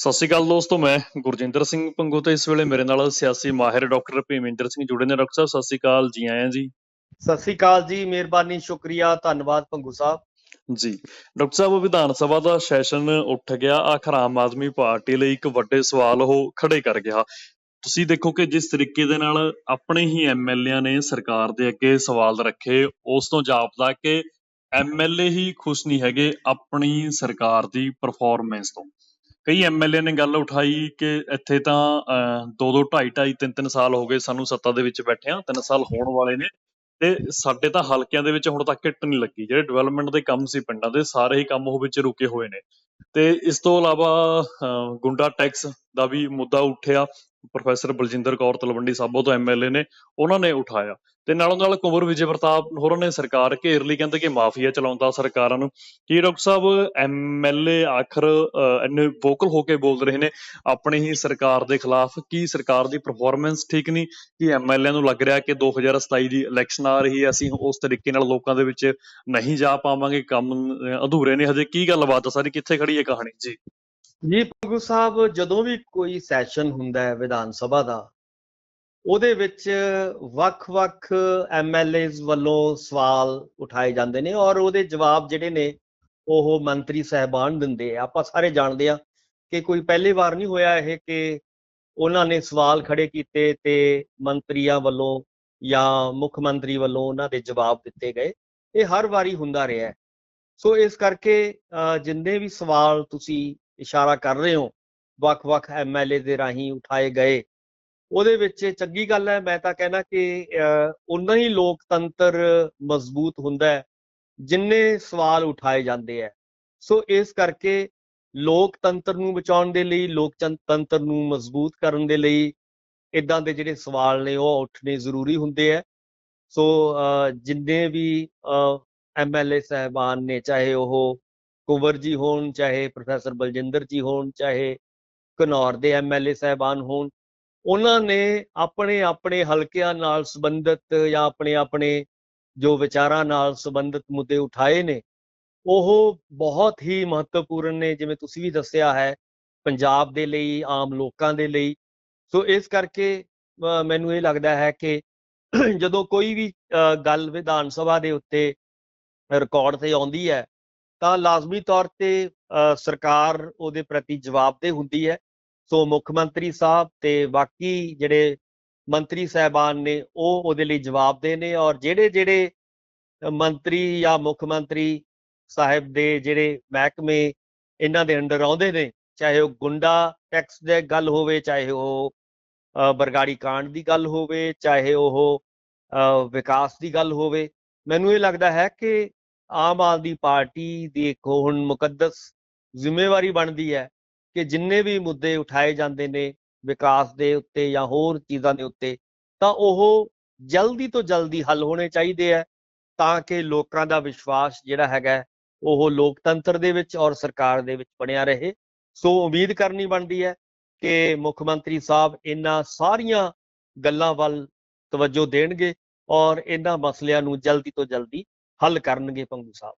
ਸਤਿ ਸ਼੍ਰੀ ਅਕਾਲ ਦੋਸਤੋ ਮੈਂ ਗੁਰਜਿੰਦਰ ਸਿੰਘ ਪੰਗੂ ਤੇ ਇਸ ਵੇਲੇ ਮੇਰੇ ਨਾਲ ਸਿਆਸੀ ਮਾਹਿਰ ਡਾਕਟਰ ਭੀਮਿੰਦਰ ਸਿੰਘ ਜੁੜੇ ਨੇ। ਡਾਕਟਰ ਸਾਹਿਬ ਸਤਿ ਸ਼੍ਰੀ ਅਕਾਲ ਜੀ ਆਇਆਂ ਜੀ? ਸਤਿ ਸ੍ਰੀ ਅਕਾਲ ਜੀ ਮਿਹਰਬਾਨੀ ਸ਼ੁਕਰੀਆ ਧੰਨਵਾਦ ਭੰਗੂ ਸਾਹਿਬ। ਜੀ ਡਾਕਟਰ ਸਾਹਿਬ ਵਿਧਾਨ ਸਭਾ ਦਾ ਸੈਸ਼ਨ ਉੱਠ ਗਿਆ। ਆਖਰ ਆਮ ਆਦਮੀ ਪਾਰਟੀ ਲਈ ਇੱਕ ਵੱਡੇ ਸਵਾਲ ਉਹ ਖੜੇ ਕਰ ਗਿਆ। ਤੁਸੀਂ ਦੇਖੋ ਕਿ ਜਿਸ ਤਰੀਕੇ ਦੇ ਨਾਲ ਆਪਣੇ ਹੀ ਐਮਐਲਏਆਂ ਨੇ ਸਰਕਾਰ ਦੇ ਅੱਗੇ ਸਵਾਲ ਰੱਖੇ ਉਸ ਤੋਂ ਜਾਪਦਾ ਕਿ ਐਮਐਲਏ ਹੀ ਖੁਸ਼ ਨਹੀਂ ਹੈਗੇ ਆਪਣੀ ਸਰਕਾਰ ਦੀ ਪਰਫਾਰਮੈਂਸ ਤੋਂ। ਕਈ ਐਮਐਲਏ ਨੇ ਗੱਲ ਉਠਾਈ ਕਿ ਇੱਥੇ ਤਾਂ ਅਹ, ਦੋ ਦੋ ਢਾਈ ਢਾਈ ਤਿੰਨ ਤਿੰਨ ਸਾਲ ਹੋ ਗਏ ਸਾਨੂੰ ਸੱਤਾ ਦੇ ਵਿੱਚ ਬੈਠਿਆਂ ਤਿੰਨ ਸਾਲ ਹੋਣ ਵਾਲੇ ਨੇ। ਤੇ ਸਾਡੇ ਤਾਂ ਹਲਕਿਆਂ ਦੇ ਵਿੱਚ ਹੁਣ ਤੱਕ ਕਿੱਟ ਨਹੀਂ ਲੱਗੀ ਜਿਹੜੇ ਡਿਵੈਲਪਮੈਂਟ ਦੇ ਕੰਮ ਸੀ ਪਿੰਡਾਂ ਦੇ ਸਾਰੇ ਹੀ ਕੰਮ ਉਹ ਵਿੱਚ ਰੁਕੇ ਹੋਏ ਨੇ। ਤੇ ਇਸ ਤੋਂ ਇਲਾਵਾ ਅਹ, ਗੁੰਡਾ ਟੈਕਸ ਦਾ ਵੀ ਮੁੱਦਾ ਉੱਠਿਆ। ਪ੍ਰੋਫੈਸਰ ਬਲਜਿੰਦਰ ਕੌਰ ਤਲਵੰਡੀ ਸਾਬੋ ਤੋਂ ਐਮਐਲਏ ਨੇ ਉਹਨਾਂ ਨੇ ਉਠਾਇਆ। ਤੇ ਨਾਲੋਂ ਨਾਲ ਕੁੰਵਰ ਵਿਜੇ ਪ੍ਰਤਾਪ ਹੋਰਾਂ ਨੇ ਸਰਕਾਰ ਘੇਰ ਲਈ ਕਹਿੰਦੇ ਕਿ ਮਾਫੀਆ ਚਲਾਉਂਦਾ ਸਰਕਾਰਾਂ ਨੂੰ। ਕੀ ਡਾਕਟਰ ਸਾਹਿਬ ਐਮਐਲਏ ਆਖਰ ਅਹ, ਇੰਨੇ ਵੋਕਲ ਹੋ ਕੇ ਬੋਲ ਰਹੇ ਨੇ ਆਪਣੀ ਹੀ ਸਰਕਾਰ ਦੇ ਖਿਲਾਫ? ਕੀ ਸਰਕਾਰ ਦੀ ਪਰਫਾਰਮੈਂਸ ਠੀਕ ਨਹੀਂ? ਕਿ ਐਮਐਲਏ ਨੂੰ ਲੱਗ ਰਿਹਾ ਕਿ 2027 ਦੀ ਇਲੈਕਸ਼ਨ ਆ ਰਹੀ ਹੈ ਅਸੀਂ ਉਸ ਤਰੀਕੇ ਨਾਲ ਲੋਕਾਂ ਦੇ ਵਿੱਚ ਨਹੀਂ ਜਾ ਪਾਵਾਂਗੇ? ਕੰਮ ਅਧੂਰੇ ਨੇ ਹਜੇ। ਕੀ ਗੱਲਬਾਤ ਆ ਸਾਰੀ? ਕਿੱਥੇ ਖੜੀ ਹੈ ਕਹਾਣੀ? ਜੀ। ਜੀ ਭੰਗੂ ਸਾਹਿਬ ਜਦੋਂ ਵੀ ਕੋਈ ਸੈਸ਼ਨ ਹੁੰਦਾ ਹੈ ਵਿਧਾਨ ਸਭਾ ਦਾ ਉਹਦੇ ਵਿੱਚ ਵੱਖ-ਵੱਖ ਐਮਐਲਏਜ਼ ਵੱਲੋਂ ਸਵਾਲ ਉਠਾਏ ਜਾਂਦੇ ਨੇ ਔਰ ਉਹਦੇ ਜਵਾਬ ਜਿਹੜੇ ਨੇ ਉਹ ਮੰਤਰੀ ਸਹਿਬਾਨ ਦਿੰਦੇ ਆ। ਆਪਾਂ ਸਾਰੇ ਜਾਣਦੇ ਆ ਕਿ ਕੋਈ ਪਹਿਲੀ ਵਾਰ ਨਹੀਂ ਹੋਇਆ ਇਹ ਕਿ ਉਹਨਾਂ ਨੇ ਸਵਾਲ ਖੜੇ ਕੀਤੇ ਤੇ ਮੰਤਰੀਆਂ ਵੱਲੋਂ ਜਾਂ ਮੁੱਖ ਮੰਤਰੀ ਵੱਲੋਂ ਉਹਨਾਂ ਦੇ ਜਵਾਬ ਦਿੱਤੇ ਗਏ। ਇਹ ਹਰ ਵਾਰੀ ਹੁੰਦਾ ਰਿਹਾ ਸੋ ਇਸ ਕਰਕੇ ਅਹ, ਜਿੰਨੇ ਵੀ ਸਵਾਲ ਤੁਸੀਂ ਇਸ਼ਾਰਾ ਕਰ ਰਹੇ ਹੋ ਵੱਖ-ਵੱਖ ਐਮਐਲਏ ਦੇ ਰਾਹੀਂ ਉਠਾਏ ਗਏ। ਉਹਦੇ ਵਿੱਚ ਚੰਗੀ ਗੱਲ ਹੈ ਮੈਂ ਤਾਂ ਕਹਿਣਾ ਕਿ ਅਹ, ਉਨਾ ਹੀ ਲੋਕਤੰਤਰ ਮਜ਼ਬੂਤ ਹੁੰਦਾ ਹੈ ਜਿੰਨੇ ਸਵਾਲ ਉਠਾਏ ਜਾਂਦੇ ਹੈ। ਸੋ ਇਸ ਕਰਕੇ ਲੋਕਤੰਤਰ ਨੂੰ ਬਚਾਉਣ ਦੇ ਲਈ ਲੋਕਤੰਤਰ ਨੂੰ ਮਜ਼ਬੂਤ ਕਰਨ ਦੇ ਲਈ ਇਦਾਂ ਦੇ ਜਿਹੜੇ ਸਵਾਲ ਨੇ ਉਹ ਉੱਠਣੇ ਜ਼ਰੂਰੀ ਹੁੰਦੇ ਹੈ। ਸੋ ਅਹ, ਜਿੰਨੇ ਵੀ ਐਮਐਲਏ ਸਹਿਬਾਨ ਨੇ ਚਾਹੇ ਉਹ ਕੁੰਵਰ ਜੀ ਹੋਣ, ਚਾਹੇ ਪ੍ਰੋਫੈਸਰ ਬਲਜਿੰਦਰ ਜੀ ਹੋਣ, ਚਾਹੇ ਘਨੌਰ ਦੇ ਐਮਐਲਏ ਸਹਿਬਾਨ ਹੋਣ, ਉਹਨਾਂ ਨੇ ਆਪਣੇ ਆਪਣੇ ਹਲਕਿਆਂ ਨਾਲ ਸੰਬੰਧਿਤ ਜਾਂ ਆਪਣੇ ਆਪਣੇ ਜੋ ਵਿਚਾਰਾਂ ਨਾਲ ਸੰਬੰਧਿਤ ਮੁੱਦੇ ਉਠਾਏ ਨੇ, ਉਹ ਬਹੁਤ ਹੀ ਮਹੱਤਵਪੂਰਨ ਨੇ, ਜਿਵੇਂ ਤੁਸੀਂ ਵੀ ਦੱਸਿਆ ਹੈ, ਪੰਜਾਬ ਦੇ ਲਈ, ਆਮ ਲੋਕਾਂ ਦੇ ਲਈ। ਸੋ ਇਸ ਕਰਕੇ ਮੈਨੂੰ ਇਹ ਲੱਗਦਾ ਹੈ ਕਿ ਜਦੋਂ ਕੋਈ ਵੀ ਗੱਲ ਵਿਧਾਨ ਸਭਾ ਦੇ ਉੱਤੇ ਰਿਕਾਰਡ ਤੇ ਆਉਂਦੀ ਹੈ ਤਾਂ ਲਾਜ਼ਮੀ ਤੌਰ ਤੇ ਸਰਕਾਰ ਉਹਦੇ ਪ੍ਰਤੀ ਜਵਾਬਦੇਹ ਹੁੰਦੀ ਹੈ। ਸੋ ਮੁੱਖ ਮੰਤਰੀ ਸਾਹਿਬ ਤੇ ਬਾਕੀ ਜਿਹੜੇ ਮੰਤਰੀ ਸਹਿਬਾਨ ਨੇ ਉਹ ਉਹਦੇ ਲਈ ਜਵਾਬਦੇਹ ਨੇ ਔਰ ਜਿਹੜੇ ਜਿਹੜੇ ਮੰਤਰੀ ਜਾਂ ਮੁੱਖ ਮੰਤਰੀ ਸਾਹਿਬ ਦੇ ਜਿਹੜੇ ਮਹਿਕਮੇ ਇਹਨਾਂ ਦੇ ਅੰਡਰ ਆਉਂਦੇ ਨੇ ਚਾਹੇ ਉਹ ਗੁੰਡਾ ਟੈਕਸ ਦੇ ਗੱਲ ਹੋਵੇ ਚਾਹੇ ਉਹ ਬਰਗਾੜੀ ਕਾਂਡ ਦੀ ਗੱਲ ਹੋਵੇ ਚਾਹੇ ਉਹ ਅ, ਵਿਕਾਸ ਦੀ ਗੱਲ ਹੋਵੇ ਮੈਨੂੰ ਇਹ ਲੱਗਦਾ ਹੈ ਕਿ ਆਮ ਆਦਮੀ ਪਾਰਟੀ ਦੀ ਇੱਕ ਹੁਣ ਮੁਕੱਦਸ ਜ਼ਿੰਮੇਵਾਰੀ ਬਣਦੀ ਹੈ ਕਿ ਜਿੰਨੇ ਵੀ ਮੁੱਦੇ ਉਠਾਏ ਜਾਂਦੇ ਨੇ ਵਿਕਾਸ ਦੇ ਉੱਤੇ ਜਾਂ ਹੋਰ ਚੀਜ਼ਾਂ ਦੇ ਉੱਤੇ, ਤਾਂ ਉਹ ਜਲਦੀ ਤੋਂ ਜਲਦੀ ਹੱਲ ਹੋਣੇ ਚਾਹੀਦੇ ਹੈ ਤਾਂ ਕਿ ਲੋਕਾਂ ਦਾ ਵਿਸ਼ਵਾਸ ਜਿਹੜਾ ਹੈਗਾ ਉਹ ਲੋਕਤੰਤਰ ਦੇ ਵਿੱਚ ਔਰ ਸਰਕਾਰ ਦੇ ਵਿੱਚ ਬਣਿਆ ਰਹੇ। ਸੋ ਉਮੀਦ ਕਰਨੀ ਬਣਦੀ ਹੈ ਕਿ ਮੁੱਖ ਮੰਤਰੀ ਸਾਹਿਬ ਇਹਨਾਂ ਸਾਰੀਆਂ ਗੱਲਾਂ ਵੱਲ ਤਵੱਜੋ ਦੇਣਗੇ ਔਰ ਇਹਨਾਂ ਮਸਲਿਆਂ ਨੂੰ ਜਲਦੀ ਤੋਂ ਜਲਦੀ ਹੱਲ ਕਰਨਗੇ ਪੰਗੂ ਸਾਹਿਬ।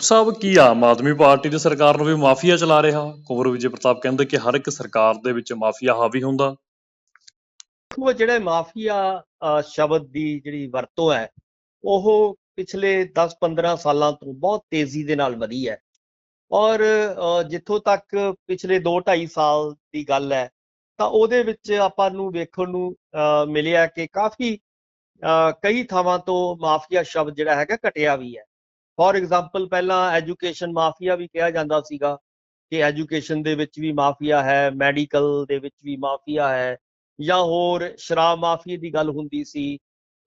ਸਾਹਿਬ ਕੀ ਆਮ ਆਦਮੀ ਪਾਰਟੀ ਦੀ ਸਰਕਾਰ ਨੂੰ ਵੀ ਮਾਫੀਆ ਚਲਾ ਰਿਹਾ? ਕੁੰਵਰ ਵਿਜੇ ਪ੍ਰਤਾਪ ਕਹਿੰਦੇ ਕਿ ਹਰ ਇੱਕ ਸਰਕਾਰ ਦੇ ਵਿੱਚ ਮਾਫੀਆ ਹਾਵੀ ਹੁੰਦਾ। ਉਹ ਜਿਹੜੇ ਮਾਫੀਆ ਸ਼ਬਦ ਦੀ ਜਿਹੜੀ ਵਰਤੋਂ ਹੈ ਉਹ ਪਿਛਲੇ 10-15 ਸਾਲਾਂ ਤੋਂ ਬਹੁਤ ਤੇਜ਼ੀ ਦੇ ਨਾਲ ਵਧੀ ਹੈ। ਔਰ ਜਿੱਥੋਂ ਤੱਕ ਪਿਛਲੇ 2-2.5 ਸਾਲ ਦੀ ਗੱਲ ਹੈ ਤਾਂ ਉਹਦੇ ਵਿੱਚ ਆਪਾਂ ਨੂੰ ਵੇਖਣ ਨੂੰ ਮਿਲਿਆ ਕਿ ਕਾਫੀ ਕਈ ਥਾਵਾਂ ਤੋਂ ਮਾਫੀਆ ਸ਼ਬਦ ਜਿਹੜਾ ਹੈਗਾ ਘਟਿਆ ਵੀ ਹੈ। ਫੋਰ ਐਗਜ਼ਾਮਪਲ ਪਹਿਲਾਂ ਐਜੂਕੇਸ਼ਨ ਮਾਫੀਆ ਵੀ ਕਿਹਾ ਜਾਂਦਾ ਸੀਗਾ ਕਿ ਐਜੂਕੇਸ਼ਨ ਦੇ ਵਿੱਚ ਵੀ ਮਾਫੀਆ ਹੈ ਮੈਡੀਕਲ ਦੇ ਵਿੱਚ ਵੀ ਮਾਫੀਆ ਹੈ ਜਾਂ ਹੋਰ ਸ਼ਰਾਬ ਮਾਫੀਆ ਦੀ ਗੱਲ ਹੁੰਦੀ ਸੀ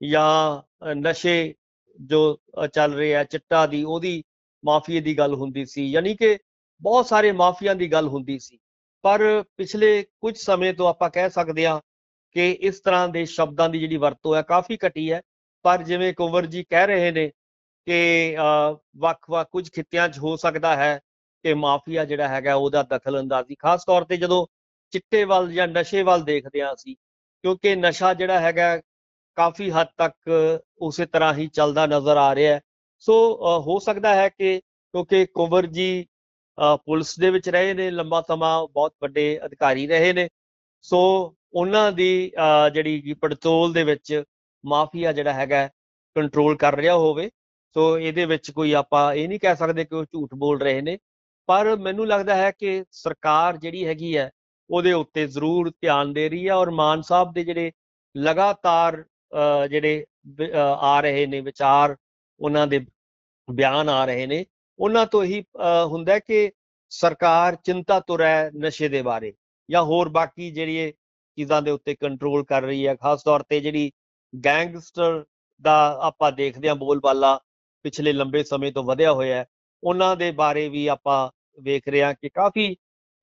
ਜਾਂ ਨਸ਼ੇ ਜੋ ਅ, ਚੱਲ ਰਿਹਾ ਚਿੱਟਾ ਦੀ ਉਹਦੀ ਮਾਫੀਆ ਦੀ ਗੱਲ ਹੁੰਦੀ ਸੀ। ਯਾਨੀ ਕਿ ਬਹੁਤ ਸਾਰੇ ਮਾਫੀਆ ਦੀ ਗੱਲ ਹੁੰਦੀ ਸੀ। ਪਰ ਪਿਛਲੇ ਕੁਝ ਸਮੇਂ ਤੋਂ ਆਪਾਂ ਕਹਿ ਸਕਦੇ ਹਾਂ ਕਿ ਇਸ ਤਰ੍ਹਾਂ ਦੇ ਸ਼ਬਦਾਂ ਦੀ ਜਿਹੜੀ ਵਰਤੋਂ ਹੈ ਕਾਫੀ ਘਟੀ ਹੈ। ਪਰ ਜਿਵੇਂ ਕੁੰਵਰ ਜੀ ਕਹਿ ਰਹੇ ਨੇ ਕਿ ਵੱਖ-ਵੱਖ ਕੁਝ ਖਿੱਤਿਆਂ 'ਚ ਹੋ ਸਕਦਾ ਹੈ ਕਿ ਮਾਫੀਆ ਜਿਹੜਾ ਹੈਗਾ ਉਹਦਾ ਦਖਲ ਅੰਦਾਜ਼ੀ ਖਾਸ ਤੌਰ ਤੇ ਜਦੋਂ ਚਿੱਟੇ ਵੱਲ ਜਾਂ ਨਸ਼ੇ ਵੱਲ ਦੇਖਦੇ ਹਾਂ ਅਸੀਂ, ਕਿਉਂਕਿ ਨਸ਼ਾ ਜਿਹੜਾ ਹੈਗਾ ਕਾਫੀ ਹੱਦ ਤੱਕ ਉਸੇ ਤਰ੍ਹਾਂ ਹੀ ਚੱਲਦਾ ਨਜ਼ਰ ਆ ਰਿਹਾ ਹੈ। ਸੋ ਹੋ ਸਕਦਾ ਹੈ ਕਿ ਕਿਉਂਕਿ ਕੁੰਵਰ ਜੀ ਪੁਲਿਸ ਦੇ ਵਿੱਚ ਰਹੇ ਨੇ, ਲੰਬਾ ਸਮਾਂ ਬਹੁਤ ਵੱਡੇ ਅਧਿਕਾਰੀ ਰਹੇ ਨੇ ਸੋ ਉਹਨਾਂ ਦੀ ਜਿਹੜੀ ਕਿ ਪੜਚੋਲ ਦੇ ਵਿੱਚ ਮਾਫੀਆ ਜਿਹੜਾ ਹੈਗਾ ਕੰਟਰੋਲ ਕਰ ਰਿਹਾ ਹੋਵੇ। ਸੋ ਇਹਦੇ ਵਿੱਚ ਕੋਈ ਆਪਾਂ ਇਹ ਨਹੀਂ ਕਹਿ ਸਕਦੇ ਕਿ ਉਹ ਝੂਠ ਬੋਲ ਰਹੇ ਨੇ। ਪਰ ਮੈਨੂੰ ਲੱਗਦਾ ਹੈ ਕਿ ਸਰਕਾਰ ਜਿਹੜੀ ਹੈਗੀ ਹੈ, ਉਹਦੇ ਉੱਤੇ ਜ਼ਰੂਰ ਧਿਆਨ ਦੇ ਰਹੀ ਹੈ ਔਰ ਮਾਨ ਸਾਹਿਬ ਦੇ ਜਿਹੜੇ ਲਗਾਤਾਰ ਜਿਹੜੇ ਆ ਰਹੇ ਨੇ, ਵਿਚਾਰ ਉਹਨਾਂ ਦੇ ਬਿਆਨ ਆ ਰਹੇ ਨੇ। ਉਹਨਾਂ ਤੋਂ ਹੀ ਹੁੰਦਾ ਕਿ ਸਰਕਾਰ ਚਿੰਤਾ ਚਿੰਤਾਤੁਰ ਹੈ ਨਸ਼ੇ ਦੇ ਬਾਰੇ। ਜਾਂ ਹੋਰ ਬਾਕੀ ਜਿਹੜੀ ਚੀਜ਼ਾਂ ਦੇ ਉੱਤੇ ਕੰਟਰੋਲ ਕਰ ਰਹੀ ਹੈ, ਖਾਸ ਤੌਰ ਤੇ ਜਿਹੜੀ ਗੈਂਗਸਟਰ ਦਾ ਆਪਾਂ ਦੇਖਦੇ ਹਾਂ ਬੋਲਬਾਲਾ ਪਿਛਲੇ ਲੰਬੇ ਸਮੇਂ ਤੋਂ ਵਧਿਆ ਹੋਇਆ ਹੈ, ਉਹਨਾਂ ਦੇ ਬਾਰੇ ਵੀ ਆਪਾਂ ਵੇਖ ਰਹੇ ਹਾਂ ਕਿ ਕਾਫੀ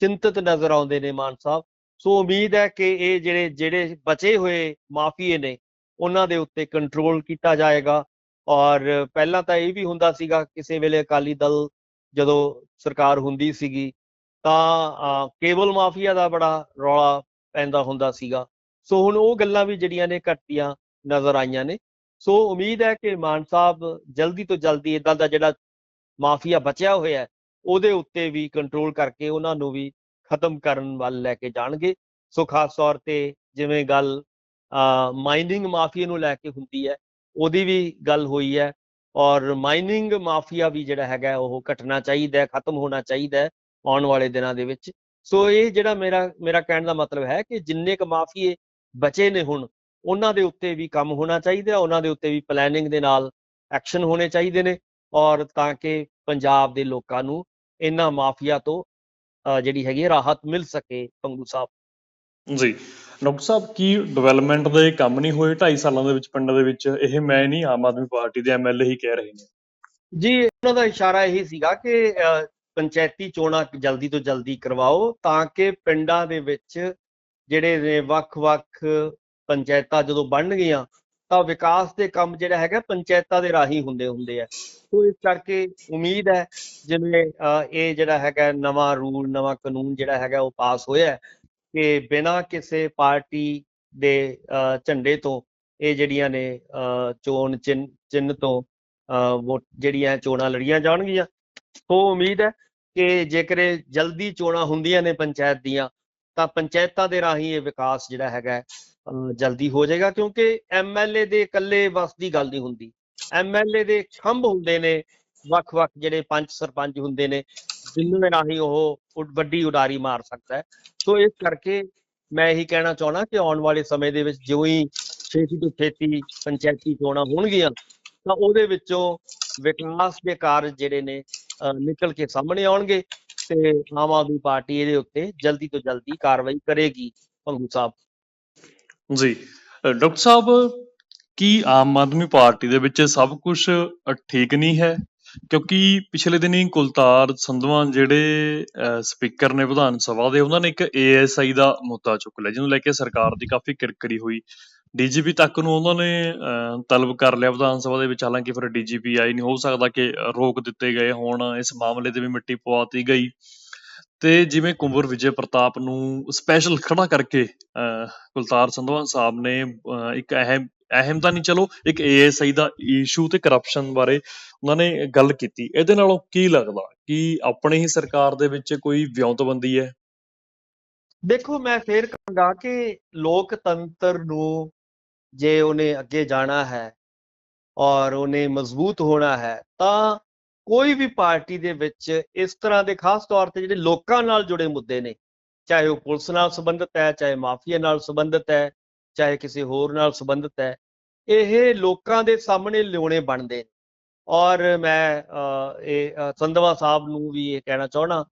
ਚਿੰਤਤ ਨਜ਼ਰ ਆਉਂਦੇ ਨੇ ਮਾਨ ਸਾਹਿਬ। ਸੋ ਉਮੀਦ ਹੈ ਕਿ ਇਹ ਜਿਹੜੇ ਜਿਹੜੇ ਬਚੇ ਹੋਏ ਮਾਫੀਏ ਨੇ, ਉਹਨਾਂ ਦੇ ਉੱਤੇ ਕੰਟਰੋਲ ਕੀਤਾ ਜਾਏਗਾ। ਔਰ ਪਹਿਲਾਂ ਤਾਂ ਇਹ ਵੀ ਹੁੰਦਾ ਸੀਗਾ, ਕਿਸੇ ਵੇਲੇ ਅਕਾਲੀ ਦਲ ਜਦੋਂ ਸਰਕਾਰ ਹੁੰਦੀ ਸੀਗੀ ਤਾਂ ਕੇਬਲ ਮਾਫੀਆ ਦਾ ਬੜਾ ਰੌਲਾ ਪੈਂਦਾ ਹੁੰਦਾ ਸੀਗਾ। ਸੋ ਹੁਣ ਉਹ ਗੱਲਾਂ ਵੀ ਜਿਹੜੀਆਂ ਨੇ ਘਟਦੀਆਂ ਨਜ਼ਰ ਆਈਆਂ ਨੇ। ਸੋ ਉਮੀਦ ਹੈ ਕਿ ਮਾਨ ਸਾਹਿਬ ਜਲਦੀ ਤੋਂ ਜਲਦੀ ਇਦਾਂ ਦਾ ਜਿਹੜਾ ਮਾਫੀਆ ਬਚਿਆ ਹੋਇਆ ਉਹਦੇ ਉੱਤੇ ਵੀ ਕੰਟਰੋਲ ਕਰਕੇ ਉਹਨਾਂ ਨੂੰ ਵੀ ਖਤਮ ਕਰਨ ਵੱਲ ਲੈ ਕੇ ਜਾਣਗੇ। ਸੋ ਖਾਸ ਤੌਰ ਤੇ ਜਿਵੇਂ ਗੱਲ ਮਾਈਨਿੰਗ ਮਾਫੀਆ ਨੂੰ ਲੈ ਕੇ ਹੁੰਦੀ ਹੈ, ਉਹਦੀ ਵੀ ਗੱਲ ਹੋਈ ਹੈ। ਔਰ ਮਾਈਨਿੰਗ ਮਾਫੀਆ ਵੀ ਜਿਹੜਾ ਹੈਗਾ, ਉਹ ਘਟਣਾ ਚਾਹੀਦਾ, ਖਤਮ ਹੋਣਾ ਚਾਹੀਦਾ ਆਉਣ ਵਾਲੇ ਦਿਨਾਂ ਦੇ ਵਿੱਚ। ਸੋ ਇਹ ਜਿਹੜਾ ਮੇਰਾ ਮੇਰਾ ਕਹਿਣ ਦਾ ਮਤਲਬ ਹੈ ਕਿ ਜਿੰਨੇ ਕ ਮਾਫੀਏ ਬਚੇ ਨੇ ਹੁਣ ਉਹਨਾਂ ਦੇ ਉੱਤੇ ਵੀ ਕੰਮ ਹੋਣਾ ਚਾਹੀਦਾ ਉਹਨਾਂ ਦੇ ਉੱਤੇ ਵੀ ਪਲੈਨਿੰਗ ਦੇ ਨਾਲ ਐਕਸ਼ਨ ਹੋਣੇ ਚਾਹੀਦੇ ਨੇ ਔਰ ਤਾਂ ਕਿ ਪੰਜਾਬ ਦੇ ਲੋਕਾਂ ਨੂੰ ਇਹਨਾਂ ਮਾਫੀਆ ਤੋਂ ਜਿਹੜੀ ਹੈਗੀ ਰਾਹਤ ਮਿਲ ਸਕੇ ਪੰਗੂ ਸਾਹਿਬ। ਜੀ। ਡਾਕਟਰ ਸਾਹਿਬ ਕੀ ਡਿਵੈਲਪਮੈਂਟ ਦੇ ਕੰਮ ਨਹੀਂ ਹੋਏ 2.5 ਸਾਲਾਂ ਦੇ ਵਿੱਚ ਪਿੰਡਾਂ ਦੇ ਵਿੱਚ? ਇਹ ਮੈਂ ਨਹੀਂ ਆਮ ਆਦਮੀ ਪਾਰਟੀ ਦੇ ਐਮਐਲਏ ਹੀ ਕਹਿ ਰਹੇ ਨੇ। ਜੀ ਉਹਨਾਂ ਦਾ ਇਸ਼ਾਰਾ ਇਹੀ ਸੀਗਾ ਕਿ ਪੰਚਾਇਤੀ ਚੋਣਾਂ ਜਲਦੀ ਤੋਂ ਜਲਦੀ ਕਰਵਾਓ ਤਾਂ ਕਿ ਪਿੰਡਾਂ ਦੇ ਵਿੱਚ ਜਿਹੜੇ ਨੇ ਵੱਖ-ਵੱਖ ਪੰਚਾਇਤਾਂ ਜਦੋਂ ਬਣ ਗਈਆਂ ਤਾਂ ਵਿਕਾਸ ਦੇ ਕੰਮ ਜਿਹੜਾ ਹੈਗਾ ਪੰਚਾਇਤਾਂ ਦੇ ਰਾਹੀਂ ਹੁੰਦੇ ਹੁੰਦੇ ਆ। ਸੋ ਇਸ ਕਰਕੇ ਉਮੀਦ ਹੈ ਜਿਵੇਂ ਇਹ ਜਿਹੜਾ ਹੈਗਾ ਨਵਾਂ ਰੂਲ ਨਵਾਂ ਕਾਨੂੰਨ ਜਿਹੜਾ ਹੈਗਾ ਉਹ ਪਾਸ ਹੋਇਆ ਕਿ ਬਿਨਾਂ ਕਿਸੇ ਪਾਰਟੀ ਦੇ ਅਹ, ਝੰਡੇ ਤੋਂ ਇਹ ਜਿਹੜੀਆਂ ਨੇ ਅਹ, ਚੋਣ ਚਿੰਨ ਚਿੰਨ੍ਹ ਤੋਂ ਅਹ, ਵੋਟ ਜਿਹੜੀਆਂ ਚੋਣਾਂ ਲੜੀਆਂ ਜਾਣਗੀਆਂ। ਸੋ ਉਮੀਦ ਹੈ ਕਿ ਜੇਕਰ ਇਹ ਜਲਦੀ ਚੋਣਾਂ ਹੁੰਦੀਆਂ ਨੇ ਪੰਚਾਇਤ ਦੀਆਂ, ਤਾਂ ਪੰਚਾਇਤਾਂ ਦੇ ਰਾਹੀਂ ਇਹ ਵਿਕਾਸ ਜਿਹੜਾ ਹੈਗਾ ਜਲਦੀ ਹੋ ਜਾਏਗਾ, ਕਿਉਂਕਿ ਐਮਐਲਏ ਦੇ ਇਕੱਲੇ ਵਸ ਦੀ ਗੱਲ ਨਹੀਂ ਹੁੰਦੀ। ਐਮਐਲਏ ਦੇ ਖੰਭ ਹੁੰਦੇ ਨੇ, ਵੱਖ-ਵੱਖ ਜਿਹੜੇ ਪੰਚ ਸਰਪੰਚ ਹੁੰਦੇ ਨੇ, ਜਿਨ੍ਹਾਂ ਦੇ ਰਾਹੀਂ ਉਹ ਵੱਡੀ ਉਡਾਰੀ ਮਾਰ ਸਕਦਾ ਹੈ। ਸੋ ਇਸ ਕਰਕੇ ਮੈਂ ਇਹੀ ਕਹਿਣਾ ਚਾਹਣਾ ਕਿ ਆਉਣ ਵਾਲੇ ਸਮੇਂ ਦੇ ਵਿੱਚ ਜਿਉਂ ਹੀ ਛੇਤੀ ਤੋਂ ਛੇਤੀ ਪੰਚਾਇਤੀ ਚੋਣਾਂ ਹੋਣਗੀਆਂ, ਤਾਂ ਉਹਦੇ ਵਿੱਚੋਂ ਵਿਕਾਸ ਦੇ ਕਾਰਜ ਜਿਹੜੇ ਨੇ ਨਿਕਲ ਕੇ ਸਾਹਮਣੇ ਆਉਣਗੇ ਤੇ ਆਮ ਆਦਮੀ ਪਾਰਟੀ ਇਹਦੇ ਉੱਤੇ ਜਲਦੀ ਤੋਂ ਜਲਦੀ ਕਾਰਵਾਈ ਕਰੇਗੀ ਭੰਗੂ ਸਾਹਿਬ। ਜੀ ਡਾਕਟਰ ਸਾਹਿਬ, ਕੀ ਆਮ ਆਦਮੀ ਪਾਰਟੀ ਦੇ ਵਿੱਚ ਸਭ ਕੁਝ ਠੀਕ ਨਹੀਂ ਹੈ? ਕਿਉਂਕਿ ਪਿਛਲੇ ਦਿਨੀ ਕੁਲਤਾਰ ਸੰਧਵਾਂ ਜਿਹੜੇ ਸਪੀਕਰ ਨੇ ਵਿਧਾਨ ਸਭਾ ਦੇ, ਉਹਨਾਂ ਨੇ ਇੱਕ ਏਐਸਆਈ ਦਾ ਮੁੱਦਾ ਚੁੱਕ ਲਿਆ, ਜਿਹਨੂੰ ਲੈ ਕੇ ਸਰਕਾਰ ਦੀ ਕਾਫੀ ਕਿਰਕਰੀ ਹੋਈ। ਡੀਜੀਪੀ ਤੱਕ ਨੂੰ ਉਹਨਾਂ ਨੇ ਅ, ਤਲਬ ਕਰ ਲਿਆ ਵਿਧਾਨ ਸਭਾ ਦੇ ਵਿੱਚ। ਹਾਲਾਂਕਿ ਫਿਰ ਡੀਜੀਪੀ ਆਈ ਨਹੀਂ ਹੋ ਸਕਦਾ ਕਿ ਰੋਕ ਦਿੱਤੇ ਗਏ ਹੋਣ। ਇਸ ਮਾਮਲੇ ਤੇ ਵੀ ਮਿੱਟੀ ਪਵਾਤੀ ਗਈ। ਤੇ ਜਿਵੇਂ ਕੁੰਵਰ ਵਿਜੇ ਪ੍ਰਤਾਪ ਨੂੰ ਸਪੈਸ਼ਲ ਖੜਾ ਕਰਕੇ ਅਹ, ਕੁਲਤਾਰ ਸੰਧਵਾਂ ਸਾਹਿਬ ਨੇ ਅਹ, ਇੱਕ ਅਹਿਮ ਅਹਿਮ ਤਾਂ ਨਹੀਂ ਚਲੋ ਇੱਕ ਏਐਸਆਈ ਦਾ ਇਸ਼ੂ ਤੇ ਕਰਪਸ਼ਨ ਬਾਰੇ ਉਹਨਾਂ ਨੇ ਗੱਲ ਕੀਤੀ। ਇਹਦੇ ਨਾਲੋਂ ਕੀ ਲੱਗਦਾ ਕਿ ਆਪਣੀ ਹੀ ਸਰਕਾਰ ਦੇ ਵਿੱਚ ਕੋਈ ਵਿਉਂਤਬੰਦੀ ਹੈ? ਦੇਖੋ ਮੈਂ ਫੇਰ ਕਹਾਂਗਾ ਕਿ ਲੋਕਤੰਤਰ ਨੂੰ ਜੇ ਉਹਨੇ ਅੱਗੇ ਜਾਣਾ ਹੈ ਔਰ ਉਹਨੇ ਮਜ਼ਬੂਤ ਹੋਣਾ ਹੈ ਤਾਂ ਕੋਈ ਵੀ ਪਾਰਟੀ ਦੇ ਵਿੱਚ ਇਸ ਤਰ੍ਹਾਂ ਦੇ ਖਾਸ ਤੌਰ ਤੇ ਜਿਹੜੇ ਲੋਕਾਂ ਨਾਲ ਜੁੜੇ ਮੁੱਦੇ ਨੇ ਚਾਹੇ ਉਹ ਪੁਲਿਸ ਨਾਲ ਸੰਬੰਧਿਤ ਹੈ ਚਾਹੇ ਮਾਫੀਆ ਨਾਲ ਸੰਬੰਧਿਤ ਹੈ ਚਾਹੇ ਕਿਸੇ ਹੋਰ ਨਾਲ ਸੰਬੰਧਿਤ ਹੈ ਇਹ ਲੋਕਾਂ ਦੇ ਸਾਹਮਣੇ ਲਿਆਉਣੇ ਬਣਦੇ ਨੇ। ਔਰ ਮੈਂ ਇਹ ਅਹ, ਸੰਧਵਾ ਸਾਹਿਬ ਨੂੰ ਵੀ ਇਹ ਕਹਿਣਾ ਚਾਹਣਾ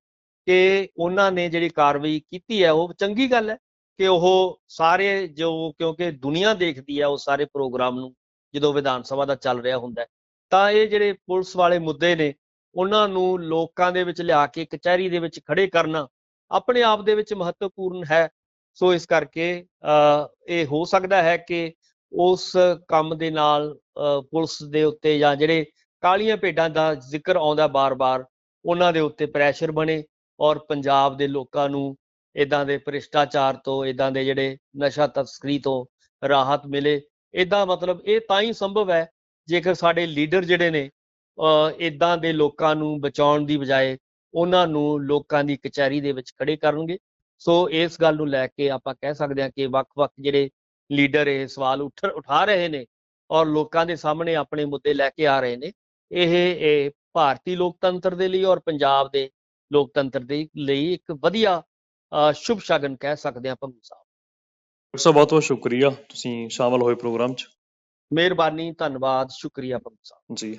ਕਿ ਉਹਨਾਂ ਨੇ ਜਿਹੜੀ ਕਾਰਵਾਈ ਕੀਤੀ ਹੈ ਉਹ ਚੰਗੀ ਗੱਲ ਹੈ। ਕਿ ਉਹ ਸਾਰੇ ਜੋ ਕਿਉਂਕਿ ਦੁਨੀਆ ਦੇਖਦੀ ਹੈ ਉਹ ਸਾਰੇ ਪ੍ਰੋਗਰਾਮ ਨੂੰ ਜਦੋਂ ਵਿਧਾਨ ਸਭਾ ਦਾ ਚੱਲ ਰਿਹਾ ਹੁੰਦਾ ਤਾਂ ਇਹ ਜਿਹੜੇ ਪੁਲਿਸ ਵਾਲੇ ਮੁੱਦੇ ਨੇ ਉਹਨਾਂ ਨੂੰ ਲੋਕਾਂ ਦੇ ਵਿੱਚ ਲਿਆ ਕੇ ਕਚਹਿਰੀ ਦੇ ਵਿੱਚ ਖੜੇ ਕਰਨਾ ਆਪਣੇ ਆਪ ਦੇ ਵਿੱਚ ਮਹੱਤਵਪੂਰਨ ਹੈ। ਸੋ ਇਸ ਕਰਕੇ ਅਹ, ਇਹ ਹੋ ਸਕਦਾ ਹੈ ਕਿ ਉਸ ਕੰਮ ਦੇ ਨਾਲ ਅਹ, ਪੁਲਿਸ ਦੇ ਉੱਤੇ ਜਾਂ ਜਿਹੜੇ ਕਾਲੀਆਂ ਭੇਡਾਂ ਦਾ ਜ਼ਿਕਰ ਆਉਂਦਾ ਬਾਰ-ਬਾਰ ਉਹਨਾਂ ਦੇ ਉੱਤੇ ਪ੍ਰੈਸ਼ਰ ਬਣੇ ਔਰ ਪੰਜਾਬ ਦੇ ਲੋਕਾਂ ਨੂੰ ਇਦਾਂ ਦੇ ਭ੍ਰਿਸ਼ਟਾਚਾਰ ਤੋਂ ਇਦਾਂ ਦੇ ਜਿਹੜੇ ਨਸ਼ਾ ਤਸਕਰੀ ਤੋਂ ਰਾਹਤ ਮਿਲੇ। ਇਦਾਂ ਮਤਲਬ ਇਹ ਤਾਂ ਹੀ ਸੰਭਵ ਹੈ, ਜੇਕਰ ਸਾਡੇ ਲੀਡਰ ਜਿਹੜੇ ਨੇ ਅ ਇਦਾਂ ਦੇ ਲੋਕਾਂ ਨੂੰ ਬਚਾਉਣ ਦੀ ਬਜਾਏ ਉਹਨਾਂ ਨੂੰ ਲੋਕਾਂ ਦੀ ਕਚਹਿਰੀ ਦੇ ਵਿੱਚ ਖੜੇ ਕਰਨਗੇ। ਸੋ ਇਸ ਗੱਲ ਨੂੰ ਲੈ ਕੇ ਆਪਾਂ ਕਹਿ ਸਕਦੇ ਹਾਂ ਕਿ ਵੱਖ-ਵੱਖ ਜਿਹੜੇ ਲੀਡਰ ਇਹ ਸਵਾਲ ਉੱਠ, ਉਠਾ ਰਹੇ ਨੇ ਔਰ ਲੋਕਾਂ ਦੇ ਸਾਹਮਣੇ ਆਪਣੇ ਮੁੱਦੇ ਲੈ ਕੇ ਆ ਰਹੇ ਨੇ, ਇਹ ਇਹ ਭਾਰਤੀ ਲੋਕਤੰਤਰ ਦੇ ਲਈ ਔਰ ਪੰਜਾਬ ਦੇ ਲੋਕਤੰਤਰ ਦੇ ਲਈ ਇੱਕ ਵਧੀਆ ਸ਼ੁਭ ਸ਼ਗਨ ਕਹਿ ਸਕਦੇ ਹਾਂ ਪੰਗੂ ਸਾਹਿਬ। ਡਾਕਟਰ ਸਾਹਿਬ ਬਹੁਤ ਬਹੁਤ ਸ਼ੁਕਰੀਆ ਤੁਸੀਂ ਸ਼ਾਮਲ ਹੋਏ ਪ੍ਰੋਗਰਾਮ 'ਚ। ਮਿਹਰਬਾਨੀ ਧੰਨਵਾਦ ਸ਼ੁਕਰੀਆ ਪੰਗੂ ਸਾਹਿਬ। ਜੀ।